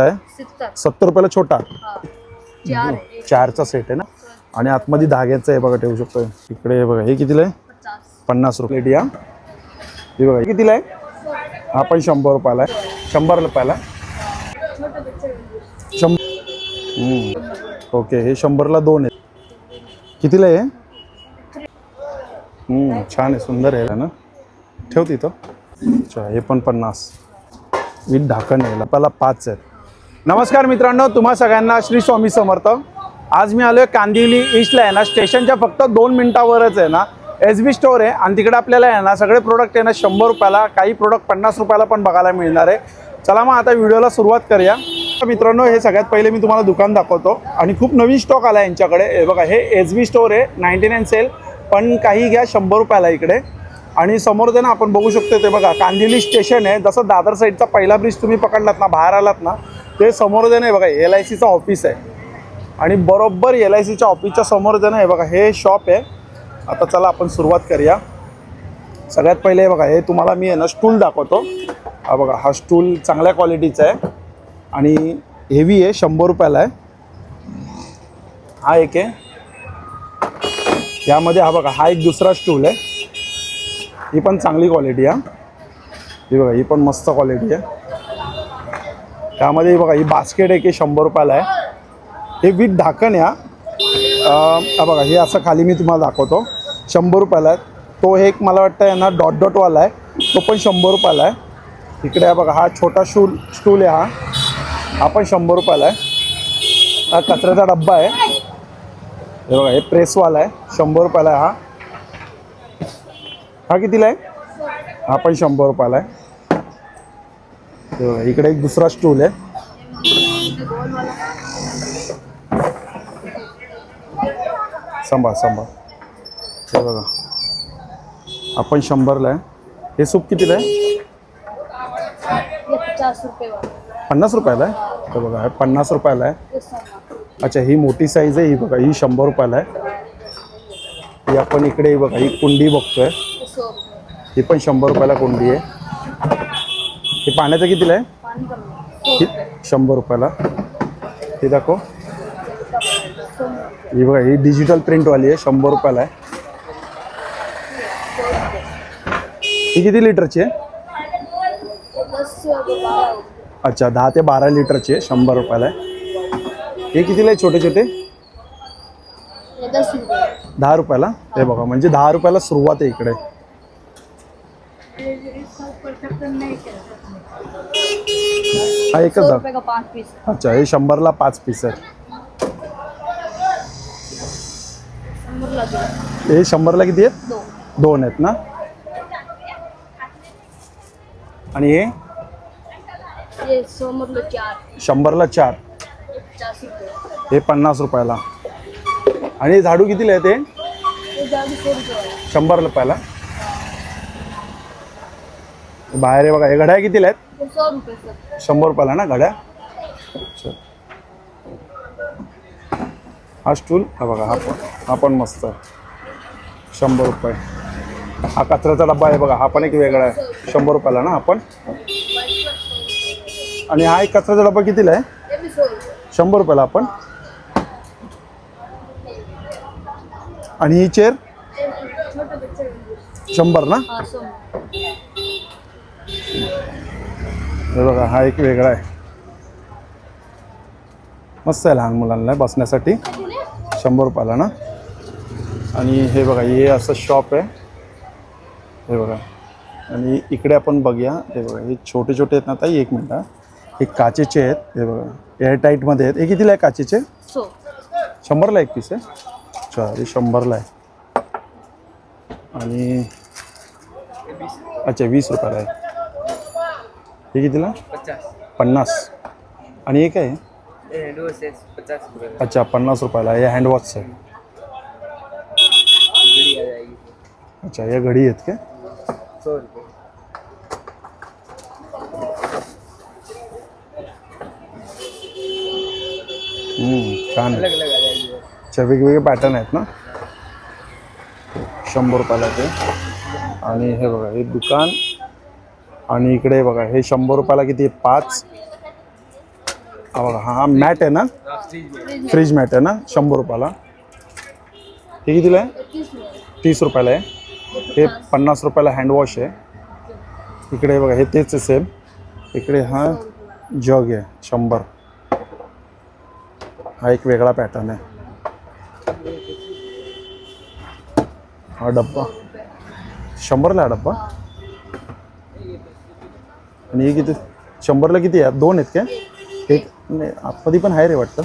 आहे? सत्तर रुपयाला छोटा. आहे. चारचा सेट आहे ना? आणि आतमध्ये धाग्याचं आहे बघा ठेवू शकतो इकडे हे बघा. हे कितीला आहे? पन्नास रुपये. या हे? बघा. हे कितीला आहे? हा पण शंभर रुपयाला आहे. शंभर रुपयाला? आहे. शंभर ओके. हे शंभरला दोन आहेत. कितीला आहे छान आहे. सुंदर आहे ना? ठेव तिथं अच्छा. हे पण पन्नास. विथ ढाकण आहे. लपाला पाच आहेत. नमस्कार मित्रांनो तुम्हा सगळ्यांना श्री स्वामी समर्थ. आज मी आलो आहे कांदिवली ईस्टला आहे ना स्टेशनच्या फक्त दोन मिनिटावरच आहे ना. एस बी स्टोअर आहे आणि तिकडे आपल्याला आहे ना सगळे प्रोडक्ट आहे ना शंभर रुपयाला काही प्रोडक्ट पन्नास रुपयाला पण बघायला मिळणार आहे. चला मग आता व्हिडिओला सुरुवात करूया. मित्रांनो हे सगळ्यात पहिले मी तुम्हाला दुकान दाखवतो आणि खूप नवीन स्टॉक आला आहे यांच्याकडे. हे बघा हे एस बी स्टोअर आहे नाईन्टी नाईन सेल पण काही घ्या शंभर रुपयाला इकडे. आणि समोर ते ना आपण बघू शकतो ते बघा कांदिवली स्टेशन आहे. जसं दादर साईडचा पहिला ब्रिज तुम्ही पकडलात ना बाहेर आलात ना ते समोर जे नाही बघा एल आय सीचं ऑफिस आहे. आणि बरोबर एल आय सीच्या ऑफिसच्या समोर जे नाही बघा हे शॉप आहे. आता चला आपण सुरुवात करूया. सगळ्यात पहिले हे बघा हे तुम्हाला मी आहे ना स्टूल दाखवतो. हा बघा हा स्टूल चांगल्या क्वालिटीचा आहे. आणि हेवी आहे शंभर रुपयाला आहे. हा एक आहे. यामध्ये हा बघा हा एक दुसरा स्टूल आहे. ही पण चांगली क्वालिटी आहे. ही बघा ही पण मस्त क्वालिटी आहे. त्यामध्ये बघा ही बास्केट एक शंभर रुपयाला आहे. हे विथ ढाकण या बघा हे असं खाली मी तुम्हाला दाखवतो. शंभर रुपयाला आहे. तो हे एक मला वाटतं यांना ना डॉट डॉटवाला आहे. तो पण शंभर रुपयाला आहे. इकडे बघा हा छोटा शूल स्टूल आहे हा. हा पण शंभर रुपयाला आहे. हा कचऱ्याचा डब्बा आहे. हे बघा हे प्रेसवाला आहे. शंभर रुपयाला आहे हा. हा कितीला आहे? हा पण शंभर रुपयाला आहे. इकडे एक दुसरा स्टूल आहे. सांभाळ सांभाळ. हे बघा. आपण शंभरला आहे. हे सूप कितीला आहे? पन्नास रुपयाला आहे? हे बघा पन्नास रुपयाला आहे. अच्छा ही मोठी साईज आहे ही बघा ही शंभर रुपयाला आहे. ही आपण इकडे बघा ही कुंडी बघतोय. ही पण शंभर रुपयाला कुंडी आहे. हे पाण्याचं कितीला आहे? शंभर रुपयाला. हे दाखव. ही बघा ही डिजिटल प्रिंटवाली आहे शंभर रुपयाला आहे. ही किती लिटरची आहे? अच्छा दहा ते बारा लिटरची आहे शंभर रुपयाला आहे. हे कितीला आहे छोटे छोटे दहा रुपयाला. हे बघा म्हणजे दहा रुपयाला सुरुवात आहे इकडे. हा एकच का पाँच पीस अच्छा हे शंभरला पाच पीस आहे हे शंभरला किती आहेत? दोन. आहेत ना? आणि हे? शंभरला चार. हे पन्नास रुपयाला. आणि झाडू कितीला आहे ते शंभर रुपयाला बाहेर आहे बघा. हे घड्या कितीला आहेत? ये सौ रुपये सर शंभर रुपयाला ना घड्या? अच्छा. हा स्टूल हा बघा हा पण हा पण मस्त आहे. शंभर रुपये. हा कचऱ्याचा डब्बा आहे बघा हा पण एक वेगळा आहे. शंभर रुपयाला ना हा पण? आणि हा एक कचऱ्याचा डब्बा कितीला आहे? सौ रुपये. शंभर रुपयाला आपण आणि ही चेअर छोटे बच्चे शंभर ना? हाँ सौ हे बघा हा एक वेगळा आहे. मस्त आहे लहान मुलांना बसण्यासाठी. शंभर रुपयाला ना? आणि हे बघा हे असं शॉप आहे. हे बघा. आणि इकडे आपण बघूया. हे बघा हे छोटे छोटे आहेत ना ताई एक मिनटं हा. काचेचे आहेत. हे बघा एअरटाईटमध्ये आहेत. हे कितीला आहे काचेचे? शंभरला एक पीस आहे. अच्छा हे शंभरला आहे. आणि अच्छा वीस रुपयाला आहे. हे कितीला पन्नास. आणि हे काय? आहे? ये अच्छा पन्नास रुपयाला. हे हँडवॉच आहे. अच्छा या घडी आहेत का छान। अच्छा वेगवेगळे पॅटर्न आहेत ना? शंभर रुपयाला ते. आणि हे बघा हे दुकान इकडे बघा, हे शंभर रुपयाला किती आहे? पाच. हा बघा, हा हा ना? हाँ फ्रीज मॅट आहे ना? शंभर रुपयाला. हे आहे? तीस रुपये हे पन्नास रुपयाला हँडवॉश आहे. इकडे बघा, हे सेम इकडे हा जग आहे, शंभर. हा एक वेगळा पॅटर्न आहे. हा डब्बा. शंभरला आहे डब्बा? आणि हे किती? शंभरला किती आहे? दोन आहेत काय? एक नाही, आतमध्ये पण रे वाटतं.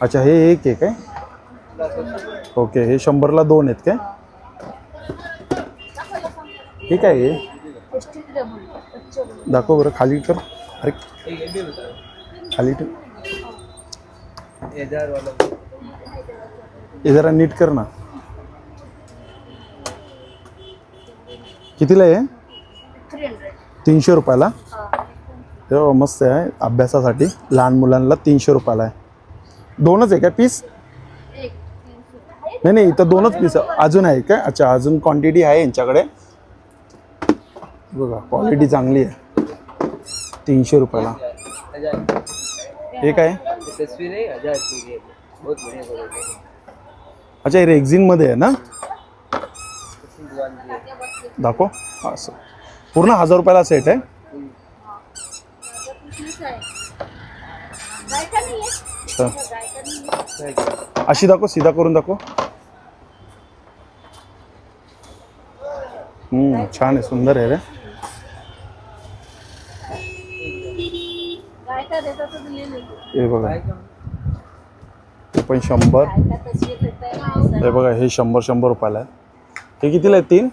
अच्छा हे एक आहे काय? ओके, हे शंभरला दोन आहेत काय? हे काय अच्छा दाखव बरं, खाली कर. अरे, खाली ठेव. हे जरा नीट कर ना. कितीला आहे? थ्री हंड्रेड तीनशे रुपयाला? हां. हे बघ, मस्त आहे. अभ्यासासाठी लहान मुलांना तीनशे रुपयाला आहे. दोनच आहे काय पीस नाही नाही इथं दोनच पीस अजून आहे काय? अच्छा अजून क्वांटिटी आहे यांच्याकडे. बघा क्वालिटी चांगली आहे. तीनशे रुपयाला. हे काय? की अच्छा हे रेक्झिनमध्ये आहे ना? की दाखव. असं. पूर्ण हजार रुपयाला सेट आहे. अशी दाखव सीधा करून दाखव. हम्म, छान आहे सुंदर आहे रे. हे बघा. ते पण शंभर. हे बघा हे शंभर शंभर रुपयाला आहे. हे कितीला आहे? तीन?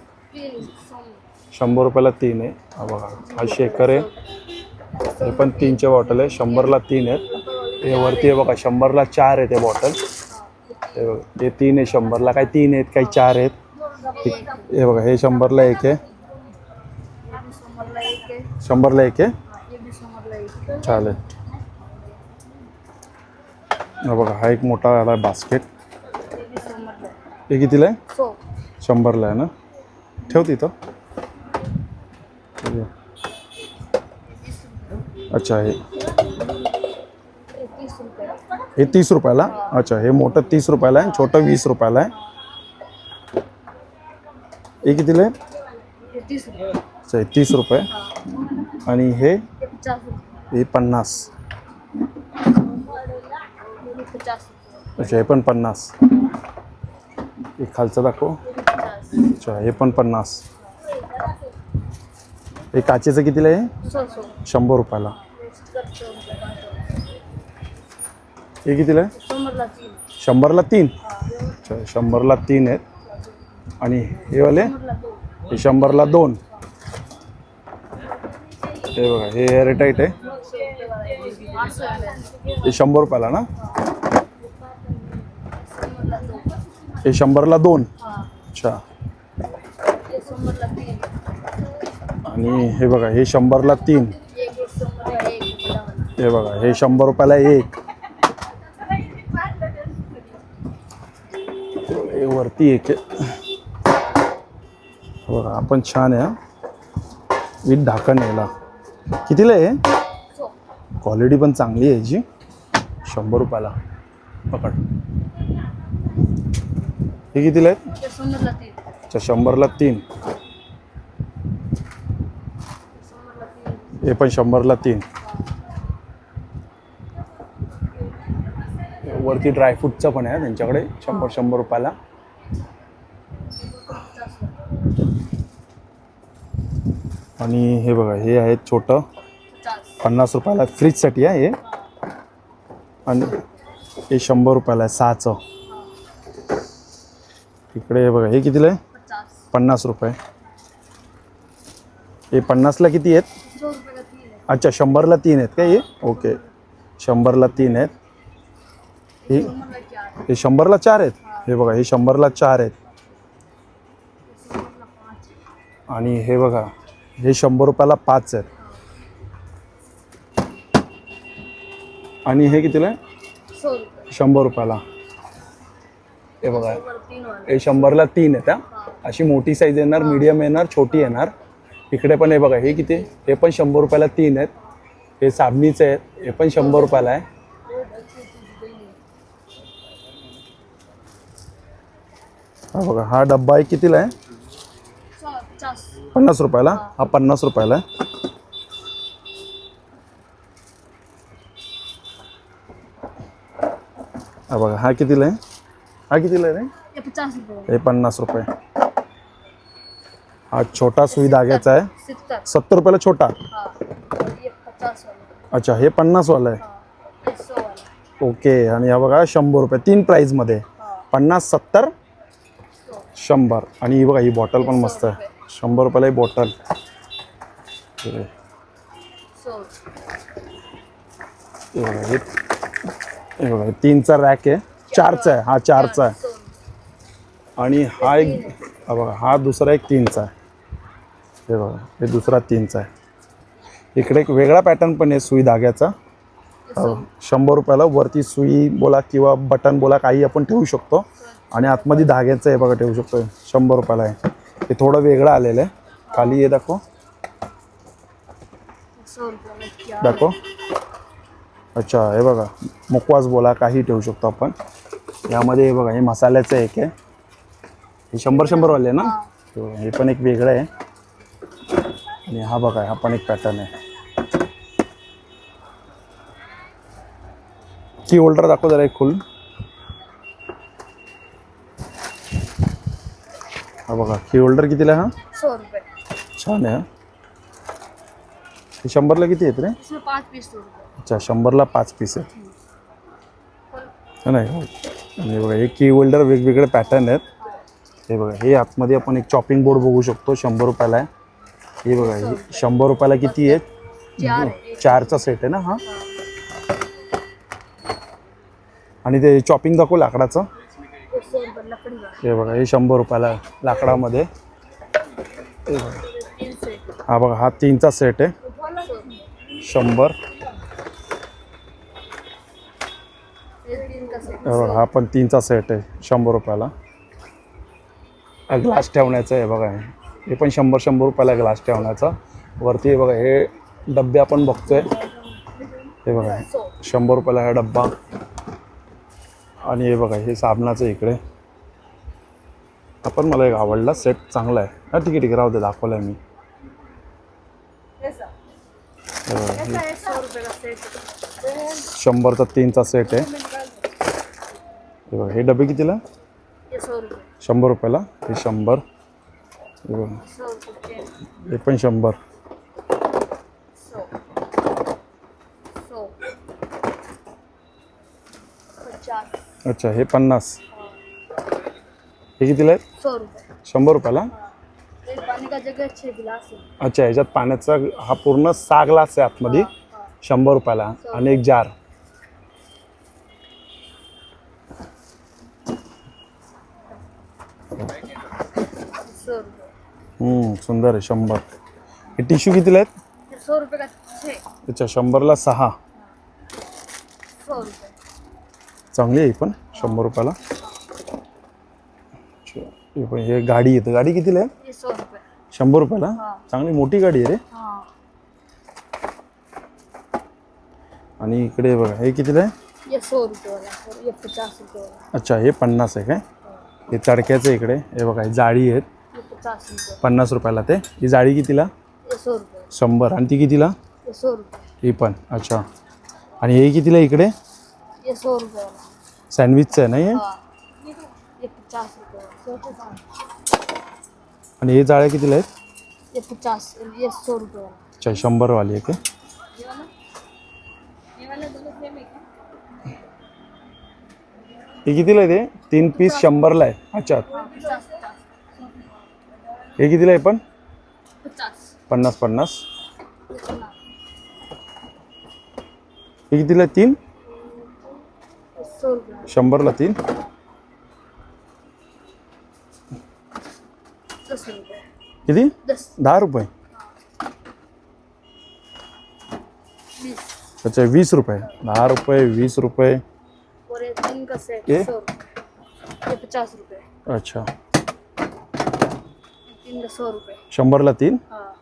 शंभर रुपयाला तीन आहे. हा बघा हा शेकर आहे. हे पण तीनच्या बॉटल आहे. शंभरला तीन आहेत. हे वरती आहे बघा शंभरला चार आहेत हे बॉटल. हे बघा हे तीन आहे शंभरला. काही तीन आहेत काही चार आहेत? हे- हे बघा हे शंभरला एक आहे. है शंभरला एक आहे? है चालेल. हा बघा हा एक मोठा आला बास्केट. है हे कितीला आहे? सो शंभरला आहे ना? ठेव तिथं हे बघ. अच्छा हे. हे तीस रुपयाला? अच्छा हे मोठं तीस रुपयाला आहे छोटं वीस रुपयाला आहे. हे कितीला आहे? तीस रुपये अच्छा हे तीस रुपये. आणि हे? हे पन्नास. अच्छा हे पण पन्नास. हे खालचं दाखव. अच्छा हे पण पन्नास. हे काचेचं कितीला आहे? शंभर रुपयाला. हे कितीला आहे? शंभरला तीन. अच्छा शंभरला तीन आहेत. आणि हे वाले? हे शंभरला दोन. हे बघा हे एअरटाईट आहे. है शंभर रुपयाला ना? हे शंभरला दोन. अच्छा. आणि हे बघा हे शंभरला तीन. हे बघा हे शंभर रुपयाला एक. हे वरती एक आहे. बघा आपण छान आहे. विथ ढाकण यायला कितीला आहे हे? क्वालिटी पण चांगली आहे याची. शंभर रुपयाला. पकड. हे कितीला अच्छा शंभरला तीन समरला तीन हे पण शंभरला तीन. वरती ड्रायफ्रूटचं पण आहे त्यांच्याकडे शंभर शंभर रुपयाला. आणि हे बघा हे आहे छोटं. पन्नास रुपयाला फ्रीजसाठी आहे हे. आणि हे शंभर रुपयाला आहे सहाचं. इकडे हे बघा हे कितीला आहे? पन्नास रुपये. हे पन्नासला किती आहेत? अच्छा शंभरला तीन आहेत का हे? ओके. शंभरला तीन आहेत. हे हे शंभरला चार आहेत? हे बघा हे शंभरला चार आहेत. आणि हे बघा हे शंभर रुपयाला पाच आहेत. आणि हे कितीला आहे? शंभर रुपयाला. हे बघा हे शंभरला तीन आहेत अशी मोठी साईज येणार मीडियम येणार छोटी येणार. इकडे पण हे बघा हे किती? हे पण शंभर रुपयाला तीन आहेत. हे साबणीचे आहेत. हे पण शंभर रुपयाला आहे. हा बघा हा डब्बा आहे कितीला आहे? पन्नास रुपयाला? हा पन्नास रुपयाला आहे. हा बघा हा कितीला आहे? हा कितीला आहे रे? हे पन्नास रुपये. हा छोटा सुई धाग्याचा आहे. सत्तर रुपयाला छोटा? हाँ. वाला अच्छा हे पन्नासवाला आहे. हाँ ये सौ वाला ओके आणि हा बघा शंभर रुपये तीन प्राईजमध्ये पन्नास सत्तर शंभर. आणि ही बघा ही बॉटल पण मस्त आहे. शंभर रुपयाला ही बॉटल हे. बघा तीनचा रॅक आहे. चारचा आहे. हा चारचा आहे. आणि हा एक हा बघा हा दुसरा एक तीनचा आहे. हे बघा हे दुसरा तीनचा आहे. इकडे एक वेगळा पॅटर्न पण आहे सुई धाग्याचा. हो, शंभर रुपयाला वरती सुई बोला किंवा बटन बोला काही आपण ठेवू शकतो. आणि आतमध्ये धाग्याचं आहे बघा ठेवू शकतो. शंभर रुपयाला आहे. हे थोडं वेगळं आलेलं आहे. खाली हे दाखव. दाखव. अच्छा हे बघा मुकवास बोला काही ठेवू शकतो आपण. यामध्ये हे बघा हे मसाल्याचं एक आहे. हे शंभर शंभरवाले आहे ना? हे. बघा, हे पण एक वेगळं आहे. आणि हा बघा हा पण एक पॅटर्न आहे. की होल्डर दाखव जरा एक खुल. हा बघा की होल्डर कितीला हा? छान आहे हा. शंभरला किती आहेत रे? अच्छा शंभरला पाच पीस आहेत. नाही हो. आणि बघा हे की होल्डर वेगवेगळे पॅटर्न आहेत. हे बघा हे आतमध्ये आपण एक चॉपिंग बोर्ड बघू शकतो शंभर रुपयाला आहे. हे बघा हे शंभर रुपयाला किती चार है चारचा सेट आहे ना हा? आणि ते चॉपिंग दाखव लाकडाचं. हे बघा हे शंभर रुपयाला आहे, लाकडामध्ये. हे बघा. हा बघा हा तीनचा सेट आहे. शंभर. हे बघा हा पण तीनचा सेट आहे शंभर रुपयाला. ग्लास ठेवण्याचं आहे बघा. हे. पण शंभर शंभर रुपयाला ग्लास ठेवण्याचा. वरती हे बघा हे डब्बे आपण बघतोय. हे बघा शंभर रुपयाला हा डब्बा. आणि हे बघा हे साबणाचं इकडे. हा पण मला एक आवडला सेट चांगला आहे. हा ठीक आहे ठीक आहे राहू दे दाखवलं आहे मी शंभरचा तीनचा सेट आहे. हे बघा हे डबे कितीला? शंभर रुपयाला. हे शंभर. हे सौ पण शंभर. सौ सौ अच्छा हे पन्नास. हे कितीला आहेत? सौ शंभर रुपयाला? अच्छा ह्याच्यात पाण्याचा हा पूर्ण सहा ग्लास आहे आतमध्ये. शंभर रुपयाला. आणि एक जार सौ रुपये हम्म, सुंदर आहे शंभर. हे टिश्यू कितीला आहेत? ये सौ रुपये का? छः. अच्छा शंभरला सहा. सौ रुपये. चांगली आहे ही पण शंभर रुपयाला. अच्छा, हे पण हे गाडी येते. गाडी कितीला आहे? ये सौ रुपये. शंभर रुपयाला? चांगली मोठी गाडी आहे रे. हाँ. आणि इकडे बघा हे कितीला आहे? ये सौ रुपये वाला और ये पचास रुपये वाला अच्छा हे पन्नास आहे काय? हे तडक्याचं इकडे हे बघा हे जाळी आहेत. पन्नास रुपयाला ते. ही जाळी कितीला? शंभर. आणि ती कितीला? ही पण. अच्छा. आणि हे कितीला इकडे? सँडविचचं आहे ना हे? आणि हे जाळ्या कितीला आहेत? अच्छा शंभरवाली आहे. हे कितीला आहे ते? तीन पीस शंभरला आहे. अच्छा. हाँ कितीला आहे पण? पन्नास. पन्नास? हे कितीला तीन? शंभरला तीन? किती? दहा रुपये. अच्छा वीस रुपये. दहा रुपये वीस रुपये. अच्छा. ये तीन का सौ रुपये. शंभरला तीन? हाँ.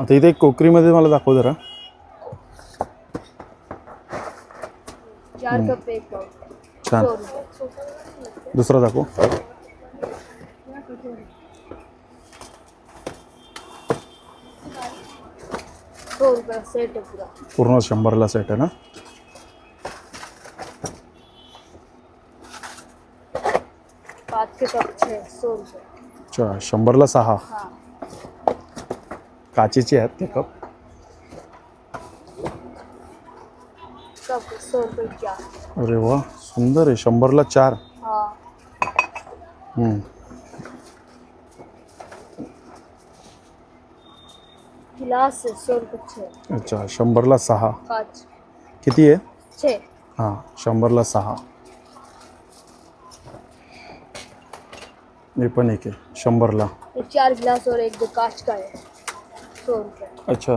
आता इथे एक कोकरीमध्ये मला दाखव जरा. चार कप एक पाव. छान. सौ रुपये. दुसरा दाखव. सौ रुपये सेट पूरा. पूर्ण शंभरला सेट आहे ना? पाँच के कप छः सौ रुपये। अच्छा शंभरला सहा. हाँ. काचेचे आहेत ते कप कप सौ रुपये चार अरे वा सुंदर आहे. शंभरला चार. हाँ. हम्म. गिलास है सौ रुपये छः अच्छा शंभरला सहा. पाँच. किती आहे? छः हां शंभरला सहा. हे पण एक आहे. शंभरला. ये चार गिलास और एक जो कांच का है सौ रुपये. अच्छा.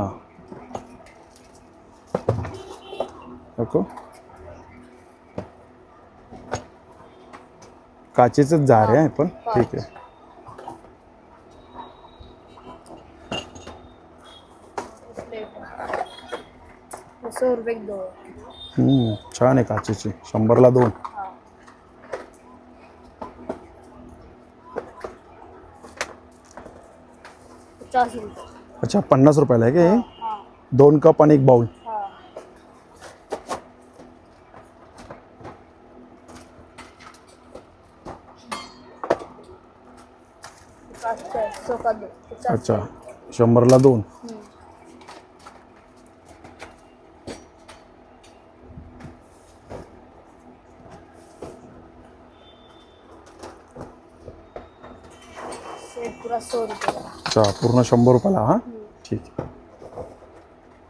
नको. काचेचंच जार आहे पण. ठीक आहे. प्लेट ये सौ रुपये की दो है हम्म, छान आहे काचेची. शंभरला दोन. हाँ पचास रुपये। अच्छा पन्नास रुपयाला आहे का हे? हाँ दोन कप आणि एक बाउल. हाँ. पचास का है, सौ का दो पचास अच्छा का है। शंभरला दोन हम्म। सेट पूरा सौ रुपये का अच्छा पूर्ण शंभर रुपयाला हां? ठीक. आहे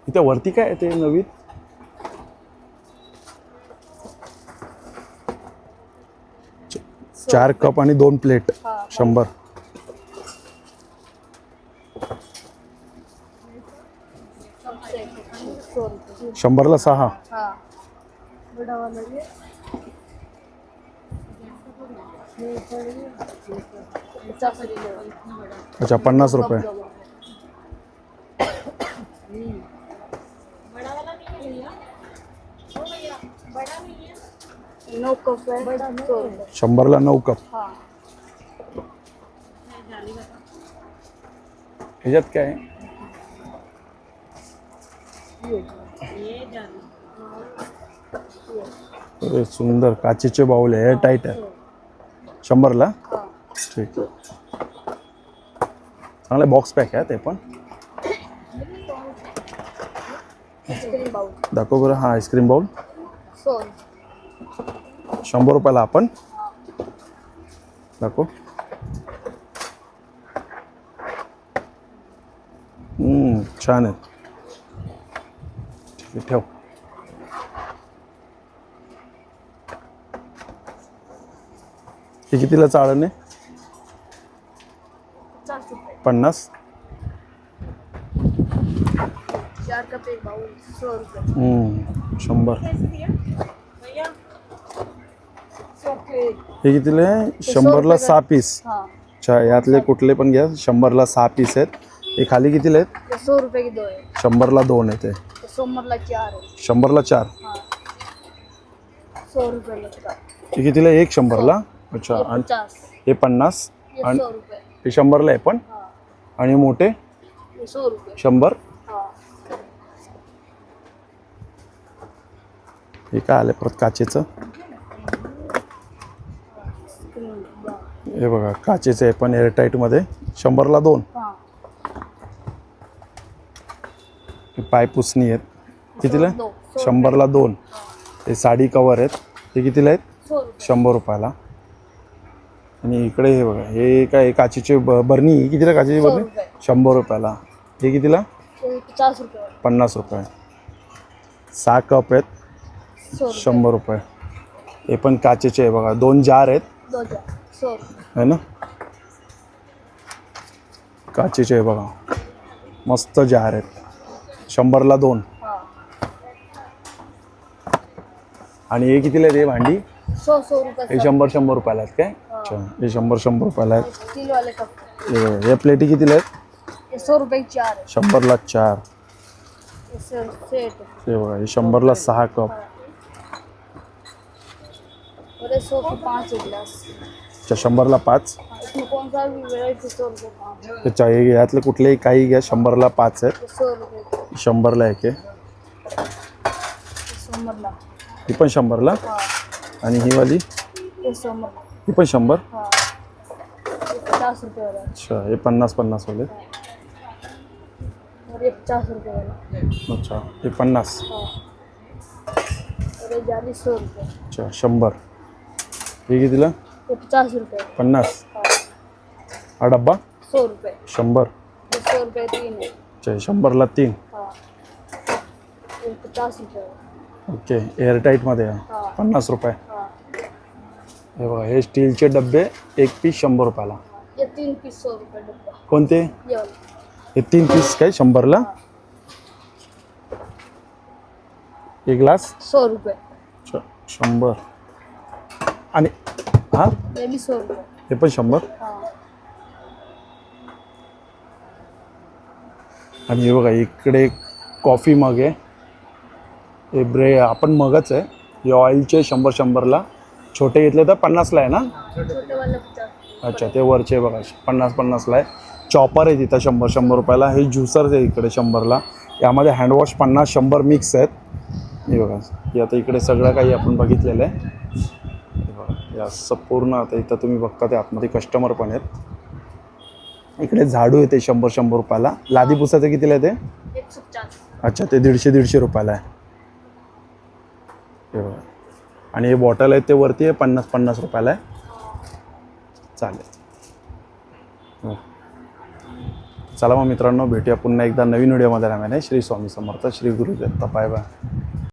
इथे वरती काय आहे ते नवीन? चार कप आणि दोन प्लेट शंभर. शंभरला सहा. अच्छा पन्नास रुपये. शंभरला नऊ कप. ह्याच्यात काय? सुंदर काचेचे बाऊल आहे टाईट आहे. शंभरला? ठीक चांगले बॉक्स पॅक आहे ते पण. बाउल दाखव बरं हा आईस्क्रीम बाऊल सौ शंभर रुपयाला आपण. दाखव. हम्म, छान आहे ठेव. हे कितीला चाळण आहे? पन्नास. चार हम्म, शंभर. हे कितीला? शंभरला सहा पीस. अच्छा यातले कुठले पण घ्या. शंभरला सहा पीस आहेत. हे खाली कितीला आहेत? ये सौ रुपये की दो है शंभरला दोन ते चार है शंभरला चार. हाँ. सौ रुपये लगता. हे कितीला? आहे? एक शंभरला. अच्छा ये आणि पचास. हे पन्नास. ये आणि सौ रुपये. हे शंभरला आहे पण? हाँ. आणि मोठे? शंभर? हाँ. काय आलं परत काचेचं? हे बघा काचेचं आहे पण एअरटाईटमध्ये शंभरला दोन. पाय पुसणी आहेत. कितीला? शंभरला दोन. हे. साडी कवर आहेत. हे कितीला आहेत? शंभर रुपयाला. आणि इकडे हे बघा हे काय काचेचे ब बरणी ही कितीला काचेची बरणी? रुपये. शंभर रुपयाला. हे कितीला? पचास रुपये पन्नास रुपये. सहा कप आहेत. सौ रुपये. शंभर रुपये. हे पण काचेचे आहे बघा दोन जार आहेत. दो हजार सौ रुपये. है ना? काचेचे आहे बघा. मस्त जार आहेत. शंभरला दोन. हाँ. आणि हे कितीला आहेत हे भांडी? सौ सौ रुपये हे। शंभर शंभर रुपयाला आहेत काय? अच्छा. हे. शंभर शंभर रुपयाला आहेत. स्टील वाले कप. हे हे प्लेटी कितीला आहेत? ये सौ रुपये की चार है शंभरला चार. ये सर सेट हे बघा हे शंभरला सहा कप. और ये सौ के पाँच है गिलास. अच्छा शंभरला पाच? हाँ, इसमें कौन सा भी वेराइटी सौ रुपये पाँच. है अच्छा हे यातले कुठलेही काही घ्या शंभरला पाच आहेत. ये सौ रुपये. का शंभरला एक आहे. ये ही पण शंभरला? हाँ. आणि ही वाली? ये ही पण शंभर? ये पचास रुपये वाला. अच्छा हे पन्नास पन्नास वाले. और ये पचास रुपये वाला. अच्छा हे पन्नास. और ये जाली सौ रुपये. अच्छा शंभर. हे कितीला? पचास रुपये. पन्नास. हाँ. डब्बा? सौ रुपये. शंभर. सौ रुपये तीन अच्छा हे शंभरला तीन. हाँ. पचास रुपये वाला. ओके एअरटाईटमध्ये हाँ. पन्नास रुपये. हाँ. हे बघा हे स्टीलचे डबे एक पीस शंभर रुपयाला. तीन पीस सौ रुपये डब्बा. कोणते? हे तीन पीस काय शंभरला? एक ग्लास सौ रुपये. अच्छा शंभर. आणि हां? सौ रुपये. हे पण शंभर? हाँ. आणि हे बघा इकडे कॉफी मग आहे. हे ब्रे आपण मगच आहे. हे ऑइलचे शंभर शंभरला. छोटे घेतले तर पन्नासला आहे ना? छोटे वाले पचास अच्छा ते वरचे बघा पन्नास पन्नासला आहे. चॉपर आहे तिथं शंभर शंभर रुपयाला. हे ज्युसर्स आहे इकडे शंभरला. यामध्ये हँडवॉश पन्नास शंभर मिक्स आहेत. हे बघा हे आता इकडे सगळं काही आपण बघितलेलं आहे. हे बघा हे असं पूर्ण आता इथं तुम्ही बघता ते आतमध्ये कस्टमर पण आहेत. इकडे झाडू आहे ते शंभर शंभर रुपयाला. लादी पुसाचं कितीला आहे ते? अच्छा ते दीडशे दीडशे रुपयाला आहे. हे बघा. आणि हे बॉटल आहे ते वरती आहे पन्नास पन्नास रुपयाला आहे. चालेल. हो. चला मग मित्रांनो भेटूया पुन्हा एकदा नवीन व्हिडिओमध्ये नव्याने श्री स्वामी समर्थ श्री गुरुदत्त बाय बाय